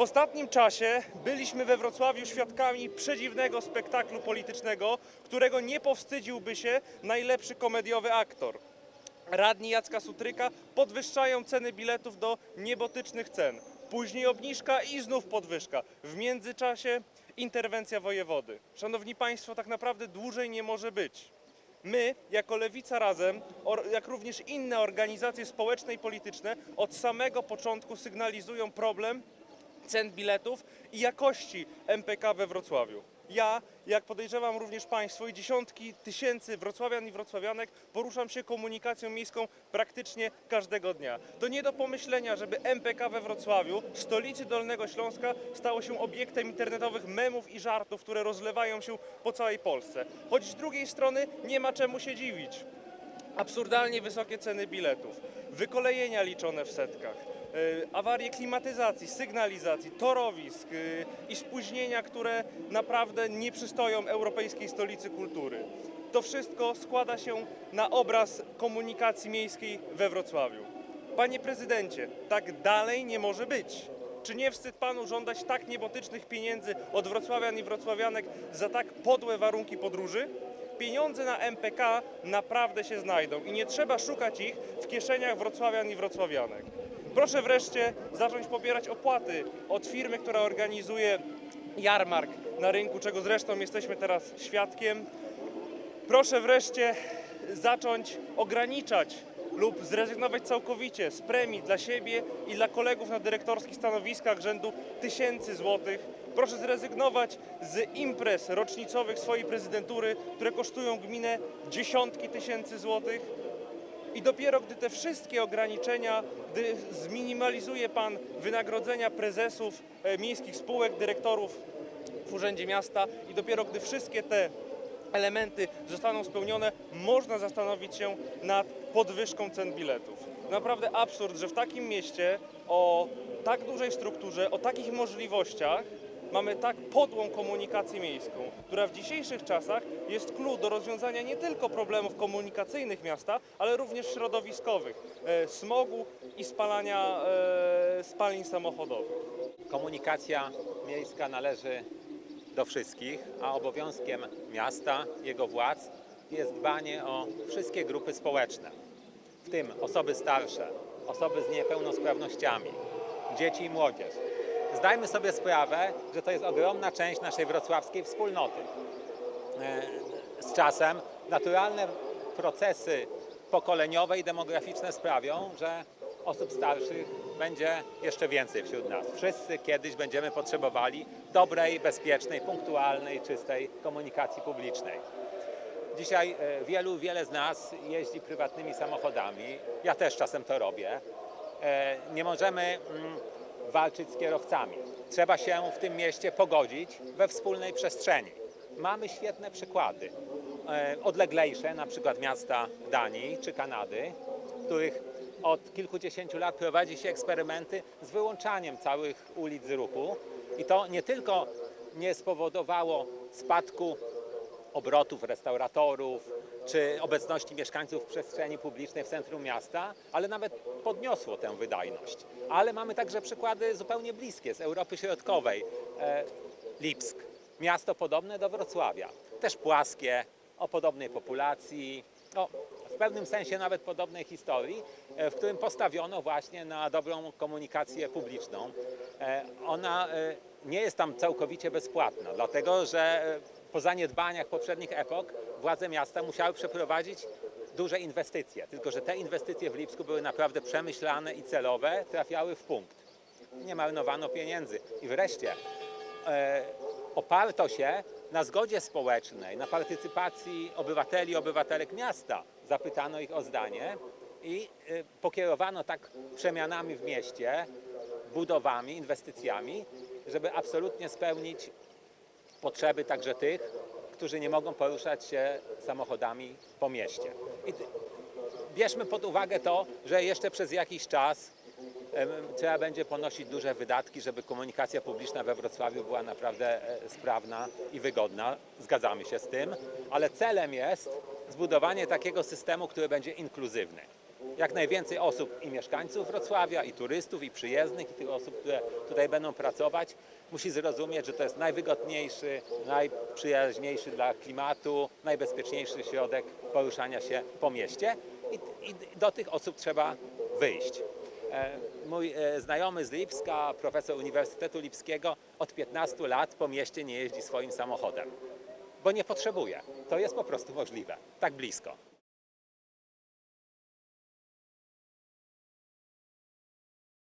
W ostatnim czasie byliśmy we Wrocławiu świadkami przedziwnego spektaklu politycznego, którego nie powstydziłby się najlepszy komediowy aktor. Radni Jacka Sutryka podwyższają ceny biletów do niebotycznych cen. Później obniżka i znów podwyżka. W międzyczasie interwencja wojewody. Szanowni Państwo, tak naprawdę dłużej nie może być. My, jako Lewica Razem, jak również inne organizacje społeczne i polityczne, od samego początku sygnalizują problem cen biletów i jakości MPK we Wrocławiu. Ja, jak podejrzewam również Państwo i dziesiątki tysięcy wrocławian i wrocławianek, poruszam się komunikacją miejską praktycznie każdego dnia. To nie do pomyślenia, żeby MPK we Wrocławiu, stolicy Dolnego Śląska, stało się obiektem internetowych memów i żartów, które rozlewają się po całej Polsce. Choć z drugiej strony nie ma czemu się dziwić absurdalnie wysokie ceny biletów, wykolejenia liczone w setkach, awarie klimatyzacji, sygnalizacji, torowisk y, i spóźnienia, które naprawdę nie przystoją europejskiej stolicy kultury. To wszystko składa się na obraz komunikacji miejskiej we Wrocławiu. Panie prezydencie, tak dalej nie może być. Czy nie wstyd panu żądać tak niebotycznych pieniędzy od wrocławian i wrocławianek za tak podłe warunki podróży? Pieniądze na MPK naprawdę się znajdą i nie trzeba szukać ich w kieszeniach wrocławian i wrocławianek. Proszę wreszcie zacząć pobierać opłaty od firmy, która organizuje jarmark na rynku, czego zresztą jesteśmy teraz świadkiem. Proszę wreszcie zacząć ograniczać lub zrezygnować całkowicie z premii dla siebie i dla kolegów na dyrektorskich stanowiskach rzędu tysięcy złotych. Proszę zrezygnować z imprez rocznicowych swojej prezydentury, które kosztują gminę dziesiątki tysięcy złotych. I dopiero gdy te wszystkie ograniczenia, gdy zminimalizuje Pan wynagrodzenia prezesów e, miejskich spółek, dyrektorów w Urzędzie Miasta i dopiero gdy wszystkie te elementy zostaną spełnione, można zastanowić się nad podwyżką cen biletów. Naprawdę absurd, że w takim mieście o tak dużej strukturze, o takich możliwościach mamy tak podłą komunikację miejską, która w dzisiejszych czasach jest clue do rozwiązania nie tylko problemów komunikacyjnych miasta, ale również środowiskowych, e, smogu i spalania e, spalin samochodowych. Komunikacja miejska należy do wszystkich, a obowiązkiem miasta, jego władz jest dbanie o wszystkie grupy społeczne, w tym osoby starsze, osoby z niepełnosprawnościami, dzieci i młodzież. Zdajmy sobie sprawę, że to jest ogromna część naszej wrocławskiej wspólnoty. E, Z czasem naturalne procesy pokoleniowe i demograficzne sprawią, że osób starszych będzie jeszcze więcej wśród nas. Wszyscy kiedyś będziemy potrzebowali dobrej, bezpiecznej, punktualnej, czystej komunikacji publicznej. Dzisiaj e, wielu, wiele z nas jeździ prywatnymi samochodami. Ja też czasem to robię. E, Nie możemy mm, walczyć z kierowcami. Trzeba się w tym mieście pogodzić we wspólnej przestrzeni. Mamy świetne przykłady. E, Odleglejsze, na przykład miasta Danii czy Kanady, w których od kilkudziesięciu lat prowadzi się eksperymenty z wyłączaniem całych ulic z ruchu. I to nie tylko nie spowodowało spadku obrotów restauratorów czy obecności mieszkańców w przestrzeni publicznej w centrum miasta, ale nawet podniosło tę wydajność. Ale mamy także przykłady zupełnie bliskie z Europy Środkowej. E, Lipsk, miasto podobne do Wrocławia, też płaskie, o podobnej populacji, o, w pewnym sensie nawet podobnej historii, e, w którym postawiono właśnie na dobrą komunikację publiczną. E, Ona nie jest tam całkowicie bezpłatna, dlatego że po zaniedbaniach poprzednich epok władze miasta musiały przeprowadzić duże inwestycje. Tylko, że te inwestycje w Lipsku były naprawdę przemyślane i celowe, trafiały w punkt. Nie marnowano pieniędzy. I wreszcie e, oparto się na zgodzie społecznej, na partycypacji obywateli obywatelek miasta. Zapytano ich o zdanie i e, pokierowano tak przemianami w mieście, budowami, inwestycjami, żeby absolutnie spełnić potrzeby także tych, którzy nie mogą poruszać się samochodami po mieście. I bierzmy pod uwagę to, że jeszcze przez jakiś czas trzeba będzie ponosić duże wydatki, żeby komunikacja publiczna we Wrocławiu była naprawdę e, sprawna i wygodna. Zgadzamy się z tym, ale celem jest zbudowanie takiego systemu, który będzie inkluzywny. Jak najwięcej osób i mieszkańców Wrocławia, i turystów, i przyjezdnych, i tych osób, które tutaj będą pracować, musi zrozumieć, że to jest najwygodniejszy, najprzyjaźniejszy dla klimatu, najbezpieczniejszy środek poruszania się po mieście i, i do tych osób trzeba wyjść. E, Mój e, znajomy z Lipska, profesor Uniwersytetu Lipskiego, od 15 lat po mieście nie jeździ swoim samochodem, bo nie potrzebuje. To jest po prostu możliwe, tak blisko.